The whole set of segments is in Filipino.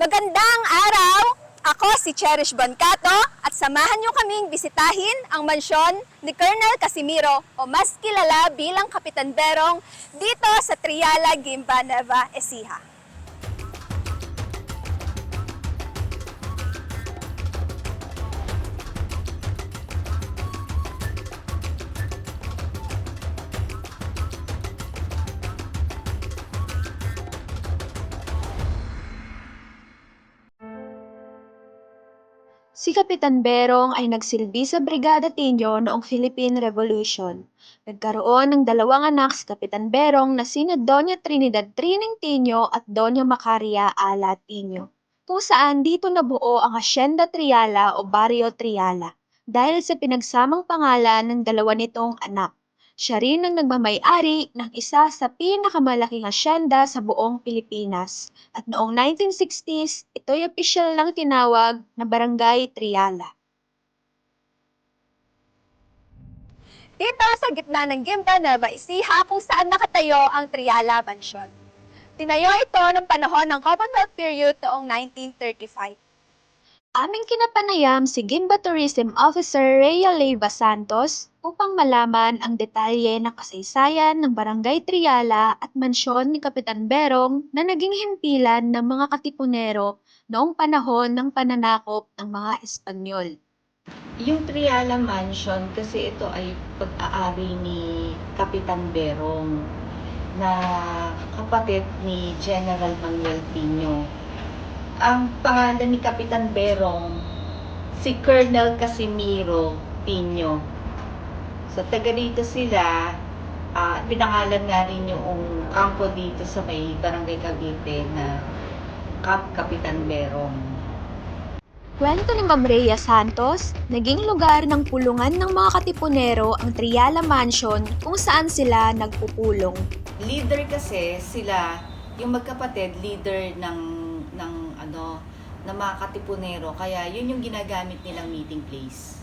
Magandang araw! Ako si Cherish Boncato at samahan niyo kaming bisitahin ang mansyon ni Colonel Casimiro o mas kilala bilang Kapitan Berong dito sa Triala, Gimba, Nueva Ecija. Si Kapitan Berong ay nagsilbi sa Brigada Tinyo noong Philippine Revolution. Nagkaroon ng dalawang anak si Kapitan Berong na sina Doña Trinidad Trining Tinyo at Doña Macaria Ala Tinyo, kung saan dito nabuo ang Hacienda Triala o Barrio Triala dahil sa pinagsamang pangalan ng dalawa nitong anak. Siya rin ang nagmamay-ari ng isa sa pinakamalaking hasyenda sa buong Pilipinas. At noong 1960s, ito'y opisyal lang tinawag na Barangay Triala. Dito sa gitna ng Gimba, Nueva Ecija kung saan nakatayo ang Triala Mansion. Tinayo ito ng panahon ng Commonwealth period noong 1935. Aming kinapanayam si Gimba Tourism Officer Rhea Leyva Santos upang malaman ang detalye ng kasaysayan ng Barangay Triala at mansyon ni Kapitan Berong na naging himpilan ng mga katipunero noong panahon ng pananakop ng mga Espanyol. Yung Triala Mansion, kasi ito ay pag-aari ni Kapitan Berong na kapatid ni General Manuel Pino. Ang pangalan ni Kapitan Berong, si Colonel Casimiro Pino. So, taga dito sila, ah, pinangalan nga rin yung kampo dito sa may Barangay Cavite na Camp Kapitan Berong. Kwento ni Ma'am Rhea Santos, naging lugar ng pulungan ng mga katipunero ang Triala Mansion kung saan sila nagpupulong. leader kasi sila yung magkapatid leader ng ng mga katipunero kaya yun yung ginagamit nilang meeting place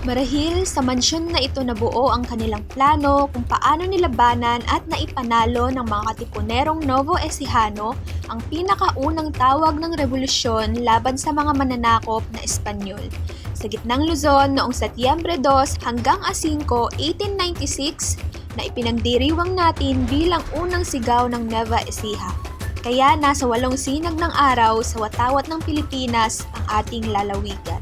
Marahil sa mansyon na ito nabuo ang kanilang plano kung paano nilabanan at naipanalo ng mga katipunerong Novo Ecijano ang pinakaunang tawag ng revolusyon laban sa mga mananakop na Espanyol. Sa gitnang Luzon noong Setyembre 2 hanggang a 5, 1896 na ipinagdiriwang natin bilang unang sigaw ng Nueva Ecija. Kaya nasa walong sinag ng araw sa watawat ng Pilipinas ang ating lalawigan.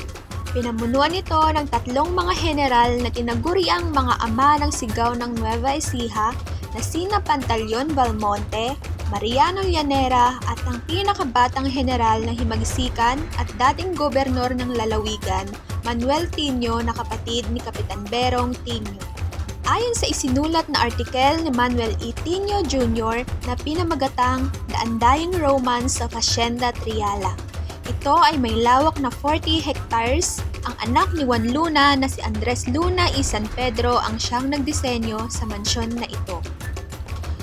Pinamunuan ito ng tatlong mga general na tinaguri ang mga ama ng sigaw ng Nueva Ecija na sina Pantaleon Valmonte, Mariano Llanera at ang pinakabatang general ng Himagsikan at dating gobernur ng Lalawigan, Manuel Tinio na kapatid ni Kapitan Berong Tinio. Ayon sa isinulat na artikel ni Manuel E. Tinio Jr. na pinamagatang The Undying Romance of Hacienda Triala. Ito ay may lawak na 40 hectares. Ang anak ni Juan Luna na si Andres Luna y San Pedro ang siyang nagdisenyo sa mansyon na ito.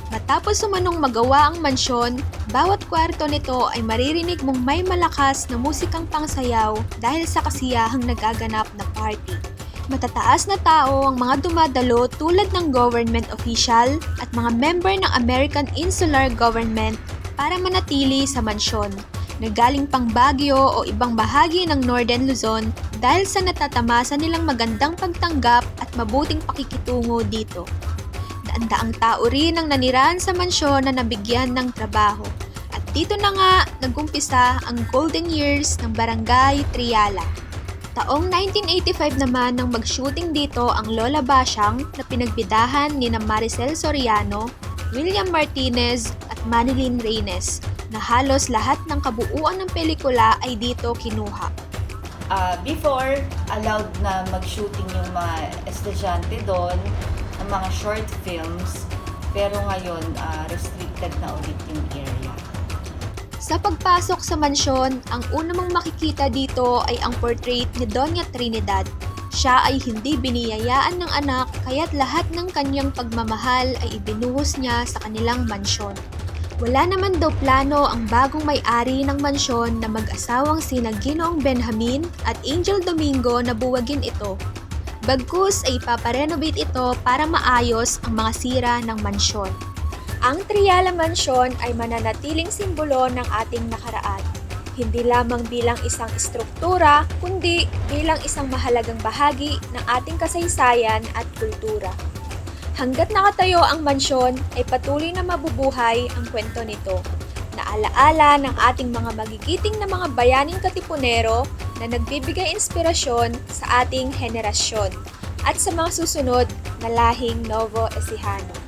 Matapos sumanong magawa ang mansyon, bawat kwarto nito ay maririnig mong may malakas na musikang pangsayaw dahil sa kasiyahang nagaganap na party. Matataas na tao ang mga dumadalo tulad ng government official at mga member ng American Insular Government para manatili sa mansyon na galing pang Baguio o ibang bahagi ng Northern Luzon dahil sa natatamasa nilang magandang pagtanggap at mabuting pakikitungo dito. Daan-daang tao rin ang nanirahan sa mansyon na nabigyan ng trabaho. At dito na nga nagumpisa ang golden years ng Barangay Triala. Taong 1985 naman nang mag-shooting dito ang Lola Basyang na pinagbidahan ni na Maricel Soriano, William Martinez at Manilyn Reynes na halos lahat ng kabuuan ng pelikula ay dito kinuha. Ah, before allowed na mag-shooting yung mga estudyante doon ng mga short films pero ngayon ah, restricted na ulit yung area Sa pagpasok sa mansyon, ang una mong makikita dito ay ang portrait ni Doña Trinidad. Siya ay hindi biniyayaan ng anak kaya't lahat ng kanyang pagmamahal ay ibinuhos niya sa kanilang mansyon. Wala naman daw plano ang bagong may-ari ng mansyon na mag-asawang sina Ginoong Benjamin at Angel Domingo na buwagin ito. Bagkus ay ipaparenovate ito para maayos ang mga sira ng mansyon. Ang Triala Mansion ay mananatiling simbolo ng ating nakaraan. hindi lamang bilang isang istruktura, kundi bilang isang mahalagang bahagi ng ating kasaysayan at kultura. Hanggat nakatayo ang mansyon ay patuloy na mabubuhay ang kwento nito na alaala ng ating mga magigiting na mga bayaning katipunero na nagbibigay inspirasyon sa ating henerasyon at sa mga susunod na lahing Novo Ecijano.